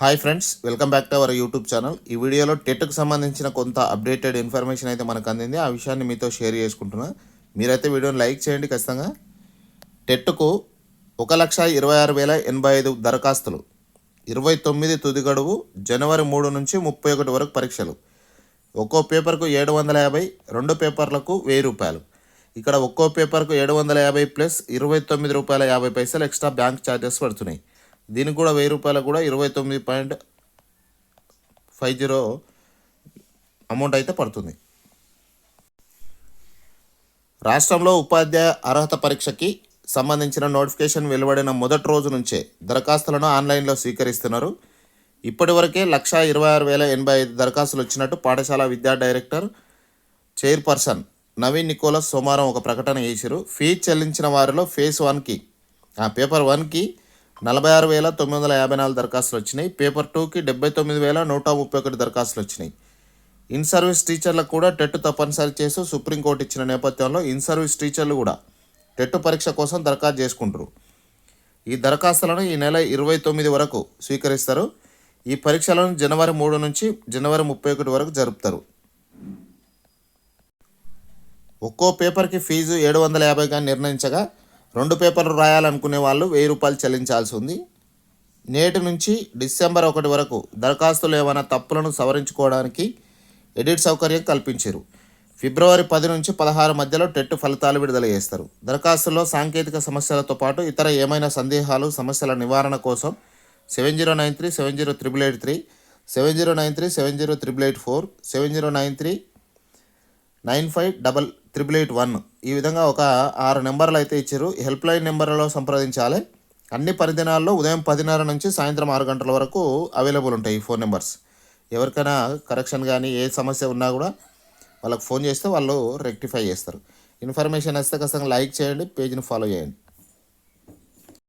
Hi friends welcome back to our YouTube channel. ఈ వీడియోలో టెట్కు సంబంధించిన కొంత అప్డేటెడ్ ఇన్ఫర్మేషన్ అయితే మనకు అందింది. ఆ విషయాన్ని మీతో షేర్ చేసుకుంటున్నా. మీరైతే వీడియోని లైక్ చేయండి ఖచ్చితంగా. టెట్కు ఒక లక్ష ఇరవై ఆరు వేల ఎనభై ఐదు దరఖాస్తులు ఇరవై తొమ్మిది తుది గడువు జనవరి మూడు నుంచి ముప్పై ఒకటి వరకు పరీక్షలు ఒక్కో పేపర్కు ఏడు వందల యాభై రెండు పేపర్లకు వెయ్యి రూపాయలు. ఇక్కడ ఒక్కో పేపర్కు ఏడు వందల యాభై ప్లస్ ఇరవై తొమ్మిది రూపాయల యాభై పైసలు ఎక్స్ట్రా బ్యాంక్ ఛార్జెస్ పడుతున్నాయి. దీనికి కూడా వెయ్యి రూపాయలకు కూడా ఇరవై తొమ్మిది పాయింట్ ఫైవ్ జీరో అమౌంట్ అయితే పడుతుంది. రాష్ట్రంలో ఉపాధ్యాయ అర్హత పరీక్షకి సంబంధించిన నోటిఫికేషన్ వెలువడిన మొదటి రోజు నుంచే దరఖాస్తులను ఆన్లైన్లో స్వీకరిస్తున్నారు. ఇప్పటివరకే లక్ష ఇరవై ఆరు వేల ఎనభై ఐదు దరఖాస్తులు వచ్చినట్టు పాఠశాల విద్యా డైరెక్టర్ చైర్పర్సన్ నవీన్ నికోలస్ సోమవారం ఒక ప్రకటన చేశారు. ఫీజు చెల్లించిన వారిలో ఫేజ్ వన్కి ఆ పేపర్ వన్కి నలభై ఆరు వేల తొమ్మిది వందల యాభై నాలుగు దరఖాస్తులు వచ్చినాయి పేపర్ టూకి డెబ్బై తొమ్మిది వేల నూట ముప్పై ఒకటి దరఖాస్తులు వచ్చినాయి ఇన్ సర్వీస్ టీచర్లకు కూడా టెట్ తప్పనిసరి చేస్తూ సుప్రీంకోర్టు ఇచ్చిన నేపథ్యంలో ఇన్ సర్వీస్ టీచర్లు కూడా టెట్ పరీక్ష కోసం దరఖాస్తు చేసుకుంటారు ఈ దరఖాస్తులను ఈ నెల ఇరవై తొమ్మిది వరకు స్వీకరిస్తారు. ఈ పరీక్షలను జనవరి మూడు నుంచి జనవరి ముప్పై ఒకటి వరకు జరుపుతారు. ఒక్కో పేపర్కి ఫీజు ఏడు వందల యాభైగా నిర్ణయించగా రెండు పేపర్లు రాయాలనుకునే వాళ్ళు వెయ్యి రూపాయలు చెల్లించాల్సి ఉంది. నేటి నుంచి డిసెంబర్ ఒకటి వరకు దరఖాస్తులు ఏమైనా తప్పులను సవరించుకోవడానికి ఎడిట్ సౌకర్యం కల్పించారు. ఫిబ్రవరి పది నుంచి పదహారు మధ్యలో టెట్ ఫలితాలు విడుదల చేస్తారు. దరఖాస్తుల్లో సాంకేతిక సమస్యలతో పాటు ఇతర ఏమైనా సందేహాలు సమస్యల నివారణ కోసం seven zero nine three seven zero triple eight three seven zero nine three seven zero triple eight four seven zero nine three nine five double triple eight one ఈ విధంగా ఒక ఆరు నెంబర్లు అయితే ఇచ్చారు. హెల్ప్ లైన్ నెంబర్లలో సంప్రదించాలి. అన్ని పరిదినాల్లో ఉదయం పదిన్నర నుంచి సాయంత్రం ఆరు గంటల వరకు అవైలబుల్ ఉంటాయి ఈ ఫోన్ నెంబర్స్ ఎవరికైనా కరెక్షన్ కానీ ఏ సమస్య ఉన్నా కూడా వాళ్ళకి ఫోన్ చేస్తే వాళ్ళు రెక్టిఫై చేస్తారు. ఇన్ఫర్మేషన్ వస్తే ఖచ్చితంగా లైక్ చేయండి పేజ్ని ఫాలో చేయండి.